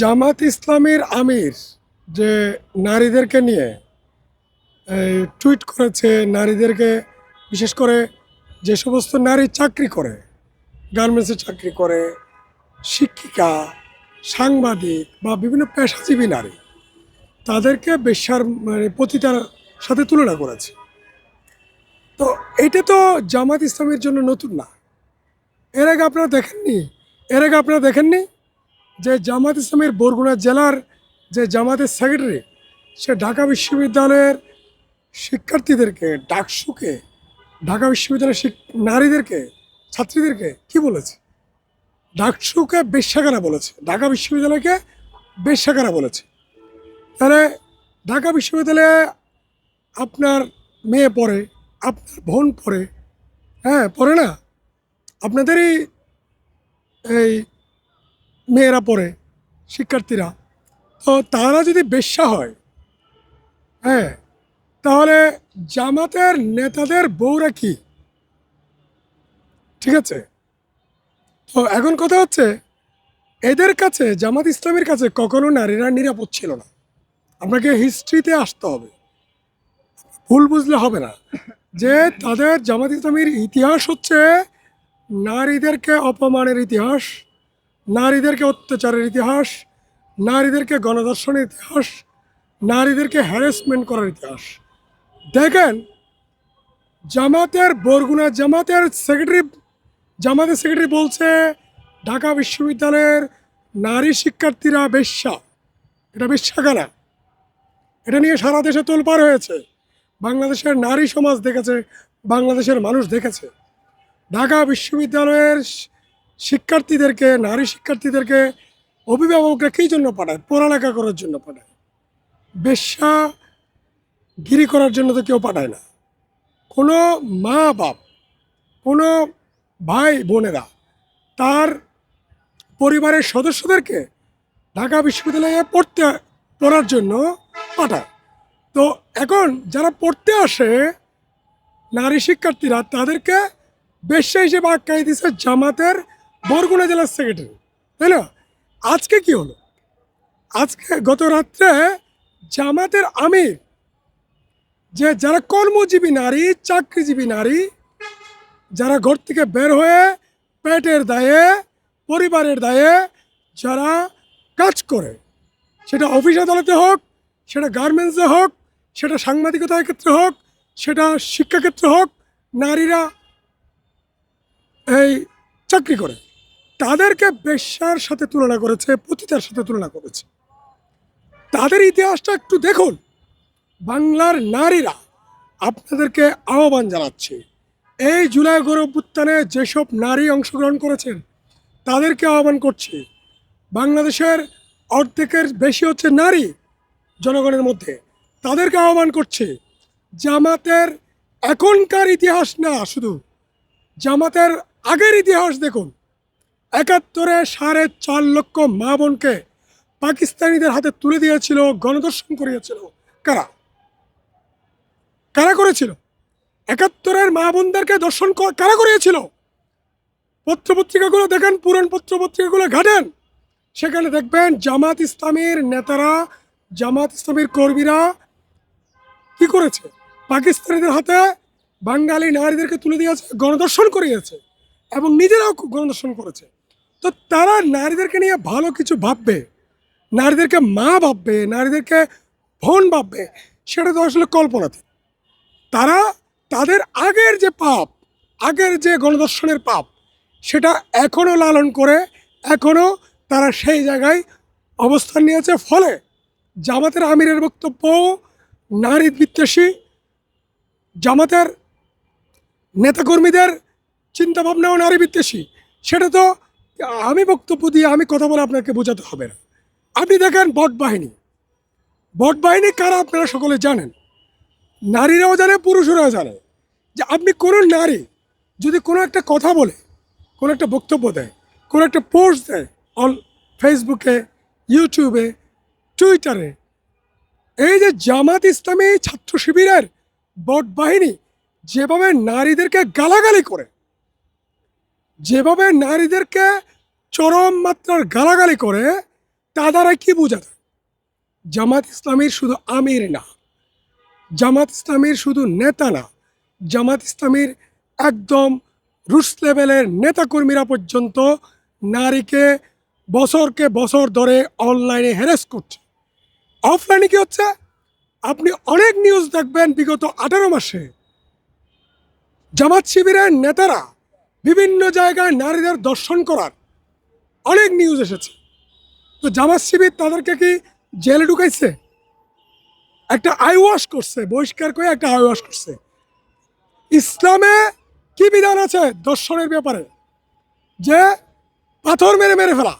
জামাত ইসলামের আমির যে নারীদেরকে নিয়ে টুইট করেছে নারীদেরকে, বিশেষ করে যে সমস্ত নারী চাকরি করে, গার্মেন্টসে চাকরি করে, শিক্ষিকা, সাংবাদিক বা বিভিন্ন পেশাজীবী নারী, তাদেরকে বেশ্যার মানে পতিতার সাথে তুলনা করেছে। তো এটা তো জামাত ইসলামের জন্য নতুন না। এর আগে আপনারা দেখেননি? এর আগে আপনারা দেখেননি? যে জামাত ইসলামের বরগুনা জেলার যে জামাতের সেক্রেটারি সে ঢাকা বিশ্ববিদ্যালয়ের শিক্ষার্থীদেরকে, ডাকসুকে, ঢাকা বিশ্ববিদ্যালয়ের নারীদেরকে, ছাত্রীদেরকে কি বলেছে? ডাকসুকে বেশ্যাকারা বলেছে, ঢাকা বিশ্ববিদ্যালয়কে বেশ্যাকারা বলেছে। তাহলে ঢাকা বিশ্ববিদ্যালয়ে আপনার মেয়ে পড়ে, আপনার বোন পড়ে হ্যাঁ পড়ে না? আপনাদেরই এই মেয়েরা পড়ে, শিক্ষার্থীরা। তো তারা যদি বেশ্যা হয় হ্যাঁ তাহলে জামাতের নেতাদের বউরা কি? ঠিক আছে? তো এখন কথা হচ্ছে, এদের কাছে, জামাত ইসলামের কাছে কখনো নারীরা নিরাপদ ছিল না। আপনাকে হিস্ট্রিতে আসতে হবে। ভুল বুঝলে হবে না। যে তাদের জামাত ইসলামের ইতিহাস হচ্ছে, নারীদেরকে অপমানের ইতিহাস নারীদেরকে অত্যাচারের ইতিহাস, নারীদেরকে গণধর্ষণের ইতিহাস, নারীদেরকে হ্যারাসমেন্ট করার ইতিহাস। দেখেন, জামাতের, বরগুনা জামাতের সেক্রেটারি জামাতের সেক্রেটারি বলছে, ঢাকা বিশ্ববিদ্যালয়ের নারী শিক্ষার্থীরা বেশ্যা। এটা বেশ্যাখানা। এটা নিয়ে সারা দেশে তোলপাড় হয়েছে। বাংলাদেশের নারী সমাজ দেখেছে, বাংলাদেশের মানুষ দেখেছে। ঢাকা বিশ্ববিদ্যালয়ের শিক্ষার্থীদেরকে, নারী শিক্ষার্থীদেরকে, অভিভাবকরা কী জন্য পাঠায়? পড়ালেখা করার জন্য পাঠায়। বেশ্যা গিরি করার জন্য তো কেউ পাঠায় না। কোনো মা বাপ কোনো ভাই বোনেরা তার পরিবারের সদস্যদেরকে ঢাকা বিশ্ববিদ্যালয়ে পড়তে, পড়ার জন্য পাঠায়। তো এখন যারা পড়তে আসে, নারী শিক্ষার্থীরা তাদেরকে বেশ্যা হিসেবে আখ্যায় দিচ্ছে জামাতের বরগুনা জেলার সেক্রেটারি তাই না? আজকে কি হলো? আজকে গত রাত্রে জামাতের আমির, যে যারা কর্মজীবী নারী, চাকরিজীবী নারী, যারা ঘর থেকে বের হয়ে পেটের দায়ে, পরিবারের দায়ে যারা কাজ করে, সেটা অফিস আদালতে হোক, সেটা গার্মেন্টসে হোক, সেটা সাংবাদিকতার ক্ষেত্রে হোক, সেটা শিক্ষাক্ষেত্রে হোক, নারীরা এই চাকরি করে। তাদেরকে বেশ্যার সাথে তুলনা করেছে, পতিতার সাথে তুলনা করেছে। তাদের ইতিহাসটা একটু দেখুন। বাংলার নারীরা আপনাদেরকে আহ্বান জানাচ্ছে, এই জুলাই গৌরব উত্থানে যেসব নারী অংশগ্রহণ করেছেন, তাদেরকে আহ্বান করছি, বাংলাদেশের অর্ধেকের বেশি হচ্ছে নারী জনগণের মধ্যে, তাদেরকে আহ্বান করছি, জামাতের এখনকার ইতিহাস না, শুধু জামাতের আগের ইতিহাস দেখুন। একাত্তরে সাড়ে চার লক্ষ মা বোনকে পাকিস্তানিদের হাতে তুলে দিয়েছিল গণদর্শন করিয়েছিল। কারা? কারা করেছিল? একাত্তরের মা বোনদেরকে দর্শন কারা করিয়েছিল? পত্রপত্রিকাগুলো দেখেন পুরান পত্রপত্রিকাগুলো ঘাটেন। সেখানে দেখবেন জামাত ইসলামের নেতারা, জামাত ইসলামের কর্মীরা কি করেছে? পাকিস্তানিদের হাতে বাঙালি নারীদেরকে তুলে দিয়েছে গণদর্শন করিয়েছে এবং নিজেরাও গণদর্শন করেছে। তো তারা নারীদেরকে নিয়ে ভালো কিছু ভাববে। নারীদেরকে মা ভাববে, নারীদেরকে বোন ভাববে, সেটা তো আসলে কল্পনাতে তারা তাদের আগের যে পাপ, আগের যে গণদর্শনের পাপ, সেটা এখনও লালন করে এখনও তারা সেই জায়গায় অবস্থান নিয়েছে। ফলে জামাতের আমিরের বক্তব্য নারী বিদ্বেষী, জামাতের নেতাকর্মীদের চিন্তাভাবনাও নারী বিদ্বেষী। সেটা তো আমি বক্তব্য দিয়ে আমি কথা বলে আপনাকে বোঝাতে হবে না। আপনি দেখেন বট বাহিনী। বট বাহিনী কারা আপনারা সকলে জানেন? নারীরাও জানে, পুরুষরাও জানে। যে আপনি কোনো নারী যদি কোনো একটা কথা বলে, কোনো একটা বক্তব্য দেয়, কোনো একটা পোস্ট দেয় অল ফেসবুকে ইউটিউবে টুইটারে এই যে জামাত ইসলামী ছাত্র শিবিরের বট বাহিনী যেভাবে নারীদেরকে গালাগালি করে যেভাবে নারীদেরকে চরম মাত্রার গালাগালি করে, তা দ্বারা কি বোঝা যায়? জামাত ইসলামীর শুধু আমির না, জামাত ইসলামীর শুধু নেতা না, জামাত ইসলামীর একদম রুশ লেভেলের নেতাকর্মীরা পর্যন্ত নারীকে বছরকে বছর ধরে অনলাইনে হ্যারাস করছে। অফলাইনে কি হচ্ছে? আপনি অনেক নিউজ দেখবেন বিগত আঠারো মাসে। জামাত শিবিরের নেতারা বিভিন্ন জায়গায় নারীদের দর্শন করার অনেক নিউজ এসেছে। তো জামাত শিবির তাদেরকে কি জেলে ঢুকাইছে? একটা আই ওয়াশ করছে, বহিষ্কার করে একটা আই ওয়াশ করছে। ইসলামে কি বিধান আছে দর্শনের ব্যাপারে? যে পাথর মেরে মেরে ফেলা।